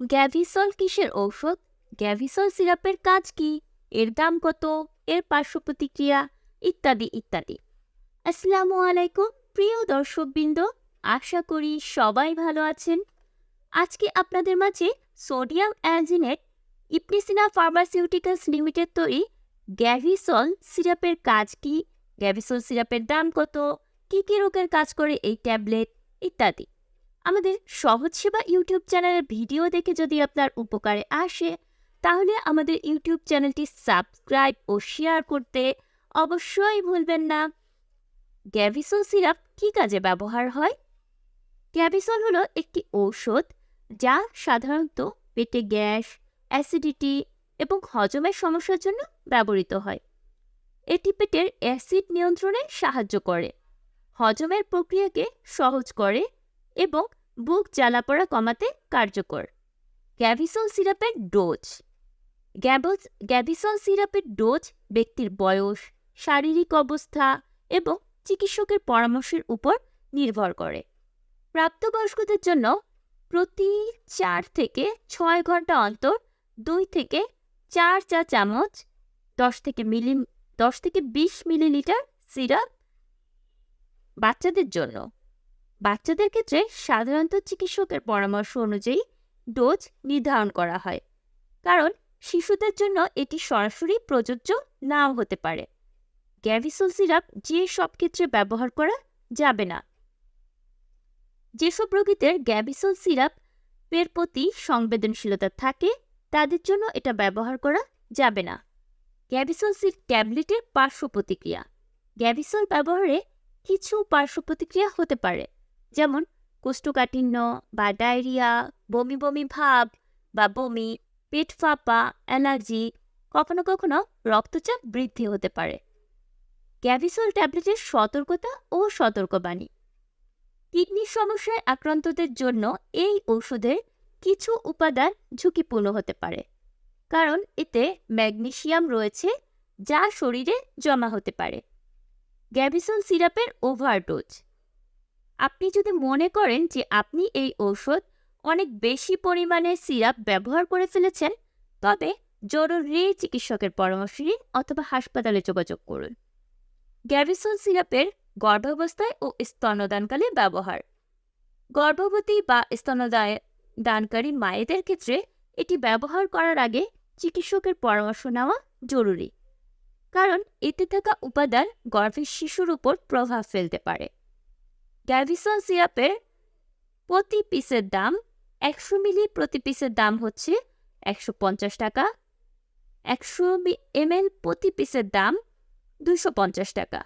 গ্যাভিসল কিসের ঔষধ? গ্যাভিসল সিরাপের কাজ কি? এর দাম কত? এর পার্শ্ব প্রতিক্রিয়া? ইত্যাদি ইত্যাদি। আসসালামু আলাইকুম, প্রিয় দর্শকবৃন্দ। আশা করি সবাই ভালো আছেন। আজকে আপনাদের মাঝে সোডিয়াম অ্যালজিনেট ইপনিসিনা ফার্মাসিউটিক্যালস লিমিটেড তৈরি গ্যাভিসল সিরাপের কাজ কি? গ্যাভিসল সিরাপের দাম কত? কী কী রোগের কাজ করে এই ট্যাবলেট? ইত্যাদি। আমাদের সহজ সেবা ইউটিউব চ্যানেলের ভিডিও দেখে যদি আপনার উপকারে আসে, তাহলে আমাদের ইউটিউব চ্যানেলটি সাবস্ক্রাইব ও শেয়ার করতে অবশ্যই ভুলবেন না। গ্যাভিসল সিরাপ কী কাজে ব্যবহার হয়? গ্যাভিসল হলো একটি ঔষধ যা সাধারণত পেটে গ্যাস, অ্যাসিডিটি এবং হজমের সমস্যার জন্য ব্যবহৃত হয়। এটি পেটের অ্যাসিড নিয়ন্ত্রণে সাহায্য করে, হজমের প্রক্রিয়াকে সহজ করে এবং বুক জ্বালাপোড়া কমাতে কার্যকর। গ্যাভিসল সিরাপের ডোজ। গ্যাবস গ্যাভিসল সিরাপের ডোজ ব্যক্তির বয়স, শারীরিক অবস্থা এবং চিকিৎসকের পরামর্শের উপর নির্ভর করে। প্রাপ্তবয়স্কদের জন্য প্রতি চার থেকে ছয় ঘণ্টা অন্তর দুই থেকে চার চা চামচ, দশ থেকে মিলি, দশ থেকে বিশ মিলিলিটার সিরাপ বাচ্চাদের জন্য। বাচ্চাদের ক্ষেত্রে সাধারণত চিকিৎসকের পরামর্শ অনুযায়ী ডোজ নির্ধারণ করা হয়, কারণ শিশুদের জন্য এটি সরাসরি প্রযোজ্য নাও হতে পারে। গ্যাভিসল সিরাপ যে সব ক্ষেত্রে ব্যবহার করা যাবে না। যেসব রোগীদের গ্যাভিসল সিরাপ এর প্রতি সংবেদনশীলতা থাকে, তাদের জন্য এটা ব্যবহার করা যাবে না। গ্যাভিসল সির ট্যাবলেটের পার্শ্ব প্রতিক্রিয়া। গ্যাভিসল ব্যবহারে কিছু পার্শ্ব প্রতিক্রিয়া হতে পারে। যেমন কোষ্ঠকাঠিন্য বা ডায়রিয়া, বমি বমি ভাব বা বমি, পেট ফাঁপা, অ্যালার্জি, কখনো কখনো রক্তচাপ বৃদ্ধি হতে পারে। গ্যাভিসল ট্যাবলেটের সতর্কতা ও সতর্কবাণী। কিডনির সমস্যায় আক্রান্তদের জন্য এই ওষুধের কিছু উপাদান ঝুঁকিপূর্ণ হতে পারে, কারণ এতে ম্যাগনেসিয়াম রয়েছে যা শরীরে জমা হতে পারে। গ্যাভিসল সিরাপের ওভারডোজ। আপনি যদি মনে করেন যে আপনি এই ঔষধ অনেক বেশি পরিমাণে সিরাপ ব্যবহার করে ফেলেছেন, তবে জরুরি চিকিৎসকের পরামর্শ নিন অথবা হাসপাতালে যোগাযোগ করুন। গ্যাভিসল সিরাপের গর্ভাবস্থায় ও স্তনদানকালে ব্যবহার। গর্ভবতী বা স্তনদায় দানকারী মায়েদের ক্ষেত্রে এটি ব্যবহার করার আগে চিকিৎসকের পরামর্শ নেওয়া জরুরি, কারণ এতে থাকা উপাদান গর্ভের শিশুর উপর প্রভাব ফেলতে পারে। গ্যাভিসন সিরাপের প্রতি পিসের দাম, একশো মিলি প্রতি পিসের দাম হচ্ছে একশো পঞ্চাশ টাকা। একশো এমএল প্রতি পিসের দাম দুশো পঞ্চাশ টাকা।